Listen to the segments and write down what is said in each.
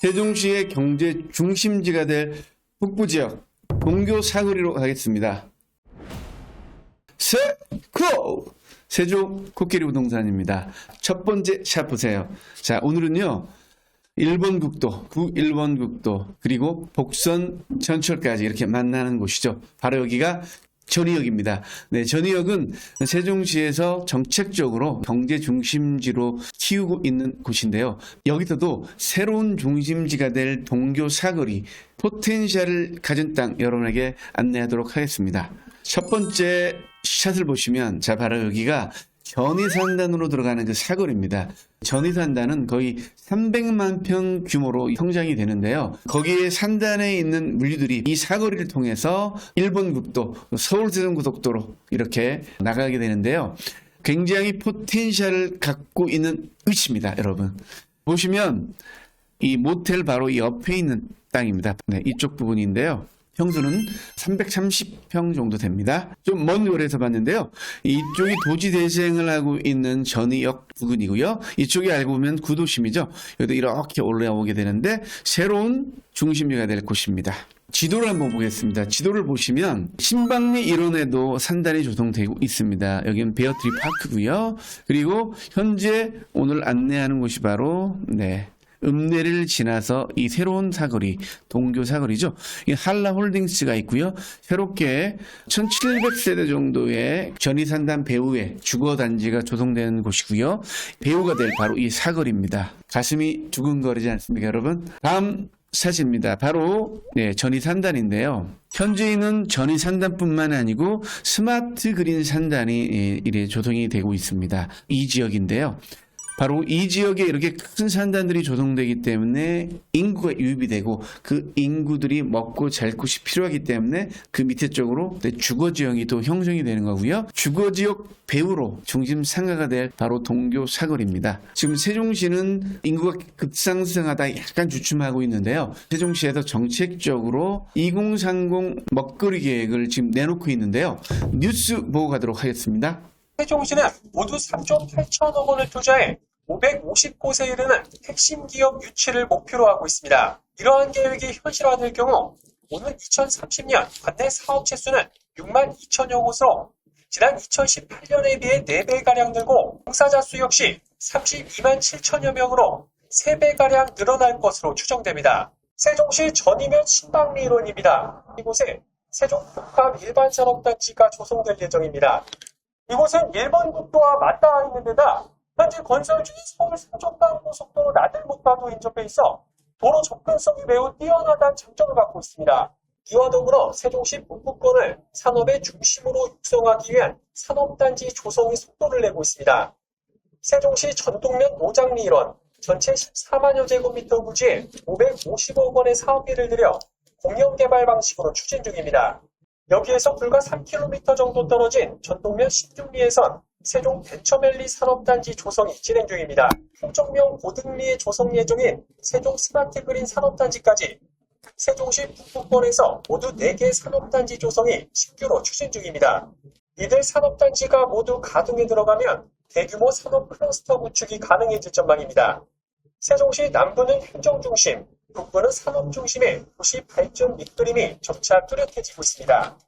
세종시의 경제 중심지가 될 북부 지역 동교 사거리로 가겠습니다. 세코 세종 코끼리 부동산입니다. 첫 번째 샷 보세요. 자 오늘은요 1번 국도, 구 1번 국도, 그리고 복선 전철까지 이렇게 만나는 곳이죠. 바로 여기가 전의역입니다. 네, 전의역은 세종시에서 정책적으로 경제 중심지로 키우고 있는 곳인데요. 여기서도 새로운 중심지가 될 동교 사거리, 포텐셜을 가진 땅 여러분에게 안내하도록 하겠습니다. 첫 번째 샷을 보시면, 자, 바로 여기가 전의산단으로 들어가는 그 사거리입니다. 전의산단은 거의 300만 평 규모로 성장이 되는데요. 거기에 산단에 있는 물류들이 이 사거리를 통해서 일본 국도, 서울 세종고속도로 이렇게 나가게 되는데요. 굉장히 포텐셜을 갖고 있는 위치입니다, 여러분. 보시면 이 모텔 바로 이 옆에 있는 땅입니다. 네, 이쪽 부분인데요. 평수는 330평 정도 됩니다. 좀 먼 거리에서 봤는데요. 이쪽이 도지 대생을 하고 있는 전의역 부근이고요. 이쪽이 알고 보면 구도심이죠. 여기도 이렇게 올라오게 되는데 새로운 중심지가 될 곳입니다. 지도를 한번 보겠습니다. 지도를 보시면 신방리 일원에도 산단이 조성되고 있습니다. 여기는 베어트리 파크고요. 그리고 현재 오늘 안내하는 곳이 바로 네. 읍내를 지나서 이 새로운 사거리, 동교 사거리죠. 이 한라홀딩스가 있고요. 새롭게 1700세대 정도의 전이산단 배후의 주거단지가 조성되는 곳이고요. 배후가 될 바로 이 사거리입니다. 가슴이 두근거리지 않습니까, 여러분? 다음 사진입니다. 바로 네, 전이 산단인데요. 현재는 전이 산단뿐만 아니고 스마트 그린 산단이 예, 이래 조성이 되고 있습니다. 이 지역인데요. 바로 이 지역에 이렇게 큰 산단들이 조성되기 때문에 인구가 유입이 되고 그 인구들이 먹고 잘 곳이 필요하기 때문에 그 밑에 쪽으로 네, 주거 지역이 또 형성이 되는 거고요. 주거 지역 배후로 중심 상가가 될 바로 동교 사거리입니다. 지금 세종시는 인구가 급상승하다 약간 주춤하고 있는데요. 세종시에서 정책적으로 2030 먹거리 계획을 지금 내놓고 있는데요. 뉴스 보고 가도록 하겠습니다. 세종시는 모두 3조 8천억 원을 투자해 550곳에 이르는 핵심 기업 유치를 목표로 하고 있습니다. 이러한 계획이 현실화될 경우 오는 2030년 관내 사업체 수는 6만 2천여 곳으로 지난 2018년에 비해 4배가량 늘고 종사자 수 역시 32만 7천여 명으로 3배가량 늘어날 것으로 추정됩니다. 세종시 전이면 신방리 일원입니다. 이곳에 세종 복합 일반산업단지가 조성될 예정입니다. 이곳은 일본 국도와 맞닿아 있는 데다 현재 건설 중인 서울 삼종강 고속도로 나들목과도 인접해 있어 도로 접근성이 매우 뛰어나다는 장점을 갖고 있습니다. 이와 더불어 세종시 북부권을 산업의 중심으로 육성하기 위한 산업단지 조성의 속도를 내고 있습니다. 세종시 전동면 노장리 일원 전체 14만여 제곱미터 부지에 550억 원의 사업비를 들여 공영 개발 방식으로 추진 중입니다. 여기에서 불과 3km 정도 떨어진 전동면 16리에선 세종 벤처밸리 산업단지 조성이 진행 중입니다. 행정명 고등리에 조성 예정인 세종 스마트 그린 산업단지까지 세종시 북부권에서 모두 4개 산업단지 조성이 신규로 추진 중입니다. 이들 산업단지가 모두 가동에 들어가면 대규모 산업 클러스터 구축이 가능해질 전망입니다. 세종시 남부는 행정 중심, 북부는 산업 중심의 도시 발전 밑그림이 점차 뚜렷해지고 있습니다.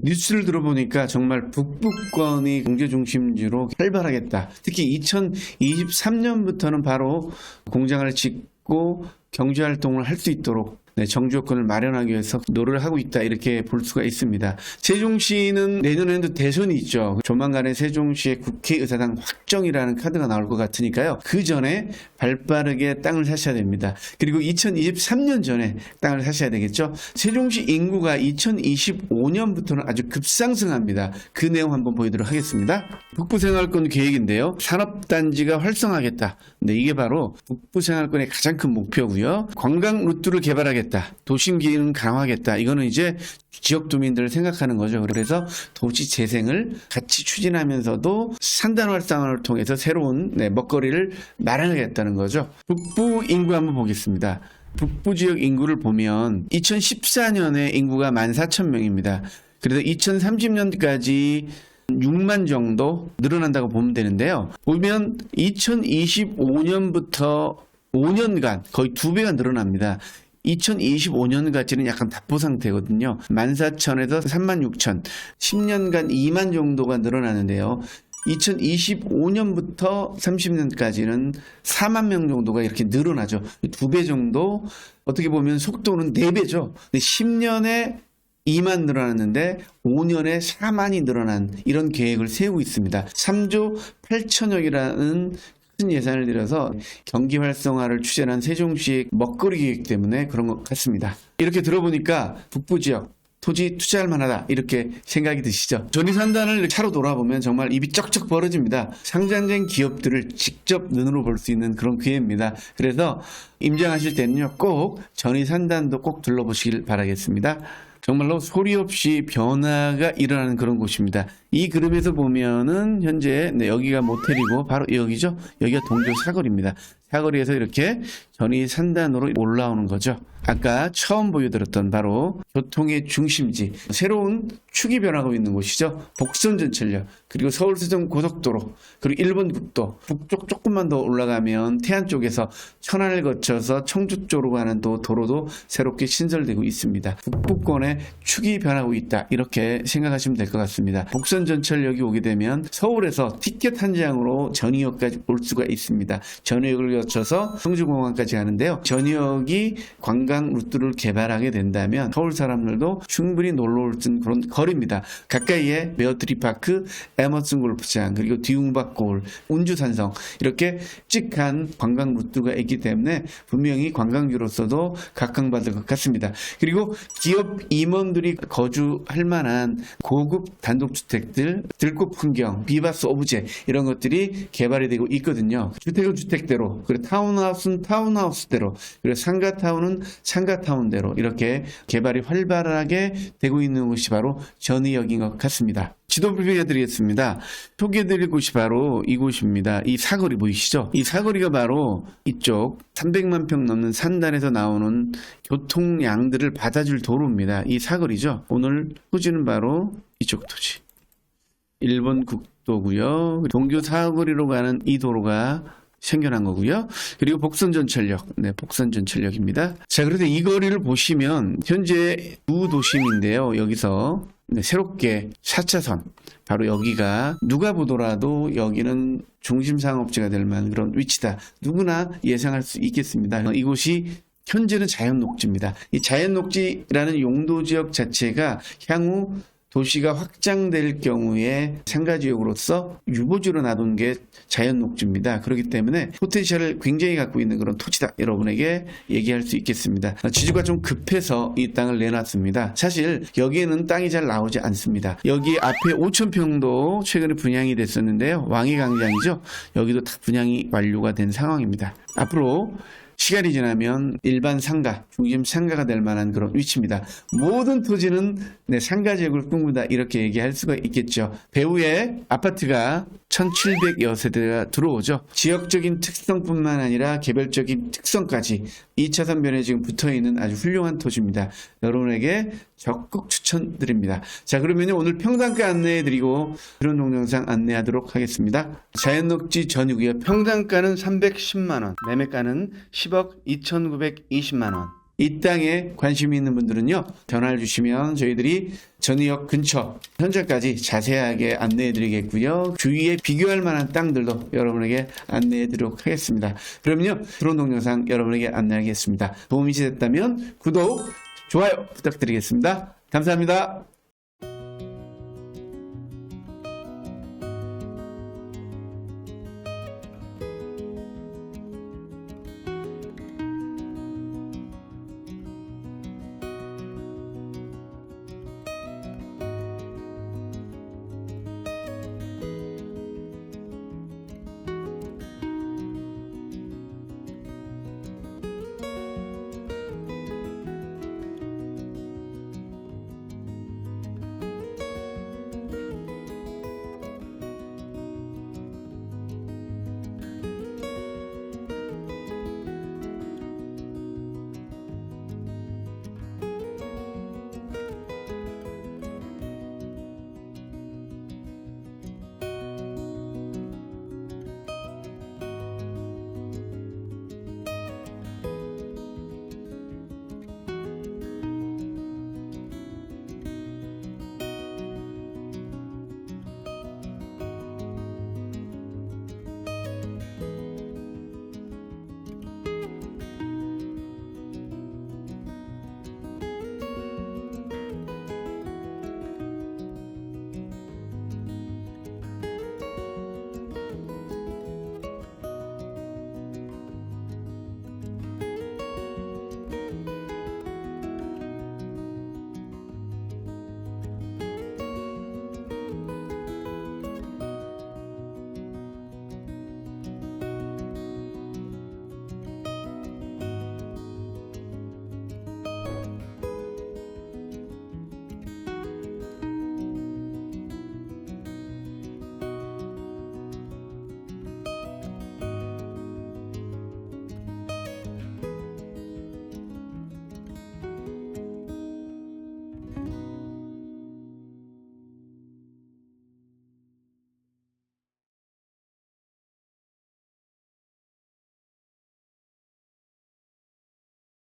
뉴스를 들어보니까 정말 북부권이 경제 중심지로 활발하겠다. 특히 2023년부터는 바로 공장을 짓고 경제 활동을 할 수 있도록 네, 정주여건을 마련하기 위해서 노력을 하고 있다 이렇게 볼 수가 있습니다. 세종시는 내년에도 대선이 있죠. 조만간에 세종시의 국회의사당 확정이라는 카드가 나올 것 같으니까요. 그 전에 발빠르게 땅을 사셔야 됩니다. 그리고 2023년 전에 땅을 사셔야 되겠죠. 세종시 인구가 2025년부터는 아주 급상승합니다. 그 내용 한번 보여드리도록 하겠습니다. 북부생활권 계획인데요. 산업단지가 활성화하겠다. 네, 이게 바로 북부생활권의 가장 큰 목표고요. 관광 루트를 개발하겠다. 도심 기능 강화하겠다. 이거는 이제 지역 도민들을 생각하는 거죠. 그래서 도시 재생을 같이 추진하면서도 산단 활성화를 통해서 새로운 네, 먹거리를 마련하겠다는 거죠. 북부 인구 한번 보겠습니다. 북부 지역 인구를 보면 2014년에 인구가 14,000명입니다. 그래서 2030년까지 6만 정도 늘어난다고 보면 되는데요. 보면 2025년부터 5년간 거의 두 배가 늘어납니다. 2025년까지는 약간 답보 상태거든요. 14,000에서 36,000, 10년간 2만 정도가 늘어나는데요. 2025년부터 30년까지는 4만 명 정도가 이렇게 늘어나죠. 두 배 정도 어떻게 보면 속도는 4배죠. 근데 10년에 2만 늘어났는데 5년에 4만이 늘어난 이런 계획을 세우고 있습니다. 3조 8천억이라는 큰 예산을 들여서 경기 활성화를 추진한 세종시의 먹거리 계획 때문에 그런 것 같습니다. 이렇게 들어보니까 북부 지역 토지 투자할 만하다 이렇게 생각이 드시죠. 전위산단을 차로 돌아보면 정말 입이 쩍쩍 벌어집니다. 상장된 기업들을 직접 눈으로 볼 수 있는 그런 기회입니다. 그래서 임장하실 때는요 꼭 전위산단도 꼭 둘러보시길 바라겠습니다. 정말로 소리 없이 변화가 일어나는 그런 곳입니다. 이 그룹에서 보면은 현재 네, 여기가 모텔이고 바로 여기죠. 여기가 동교 사거리입니다. 사거리에서 이렇게 전이 산단으로 올라오는 거죠. 아까 처음 보여드렸던 바로 교통의 중심지, 새로운 축이 변하고 있는 곳이죠. 복선전철역, 그리고 서울수정 고속도로, 그리고 일본 국도, 북쪽 조금만 더 올라가면 태안 쪽에서 천안을 거쳐서 청주 쪽으로 가는 또 도로도 새롭게 신설되고 있습니다. 북부권의 축이 변하고 있다. 이렇게 생각하시면 될 것 같습니다. 복선전철역이 오게 되면 서울에서 티켓 한 장으로 전이역까지 올 수가 있습니다. 전이역을 거쳐서 성주공항까지 가는데요. 전이역이 관광 루트를 개발하게 된다면 서울 사람들도 충분히 놀러 올 그런 거리입니다. 가까이에 메어트리파크, 에머슨 골프장, 그리고 뒤웅박 골, 운주산성 이렇게 찍한 관광 루트가 있기 때문에 분명히 관광지로서도 각광받을 것 같습니다. 그리고 기업 임원들이 거주할 만한 고급 단독주택들, 들꽃 풍경, 비바스 오브제 이런 것들이 개발이 되고 있거든요. 주택은 주택대로, 그리고 타운하우스는 타운하우스대로, 그리고 상가타운은 상가타운대로 이렇게 개발이 활발하게 되고 있는 곳이 바로 전의역인 것 같습니다. 지도 불평해 드리겠습니다. 소개해 드릴 곳이 바로 이곳입니다. 이 사거리 보이시죠? 이 사거리가 바로 이쪽 300만 평 넘는 산단에서 나오는 교통량들을 받아줄 도로입니다. 이 사거리죠. 오늘 토지는 바로 이쪽 토지. 일본 국도고요. 동교 사거리로 가는 이 도로가 생겨난 거고요. 그리고 복선전 철역, 네, 복선전 철역입니다. 자, 그래서 이 거리를 보시면 현재 두 도심인데요. 여기서 네, 새롭게 4차선 바로 여기가 누가 보더라도 여기는 중심 상업지가 될 만한 그런 위치다. 누구나 예상할 수 있겠습니다. 이곳이 현재는 자연 녹지입니다. 이 자연 녹지라는 용도 지역 자체가 향후 도시가 확장될 경우에 상가지역으로서 유보지로 놔둔 게 자연 녹지입니다. 그렇기 때문에 포텐셜을 굉장히 갖고 있는 그런 토지다. 여러분에게 얘기할 수 있겠습니다. 지주가 좀 급해서 이 땅을 내놨습니다. 사실 여기에는 땅이 잘 나오지 않습니다. 여기 앞에 5천평도 최근에 분양이 됐었는데요. 왕의 광장이죠. 여기도 다 분양이 완료가 된 상황입니다. 앞으로 시간이 지나면 일반 상가, 중심 상가가 될 만한 그런 위치입니다. 모든 토지는 네, 상가 지역을 꿈꾼다 이렇게 얘기할 수가 있겠죠. 배후에 아파트가 1,700여 세대가 들어오죠. 지역적인 특성뿐만 아니라 개별적인 특성까지 2차 선 변에 지금 붙어 있는 아주 훌륭한 토지입니다. 여러분에게 적극 추천드립니다. 자, 그러면 오늘 평당가 안내해 드리고 그런 동영상 안내하도록 하겠습니다. 자연녹지 전이고요. 평당가는 310만 원, 매매가는 10억 2,920만 원. 이 땅에 관심이 있는 분들은요, 전화를 주시면 저희들이 전의역 근처 현장까지 자세하게 안내해 드리겠고요. 주위에 비교할 만한 땅들도 여러분에게 안내해 드리도록 하겠습니다. 그럼요, 드론 동영상 여러분에게 안내하겠습니다. 도움이 됐다면 구독, 좋아요 부탁드리겠습니다. 감사합니다.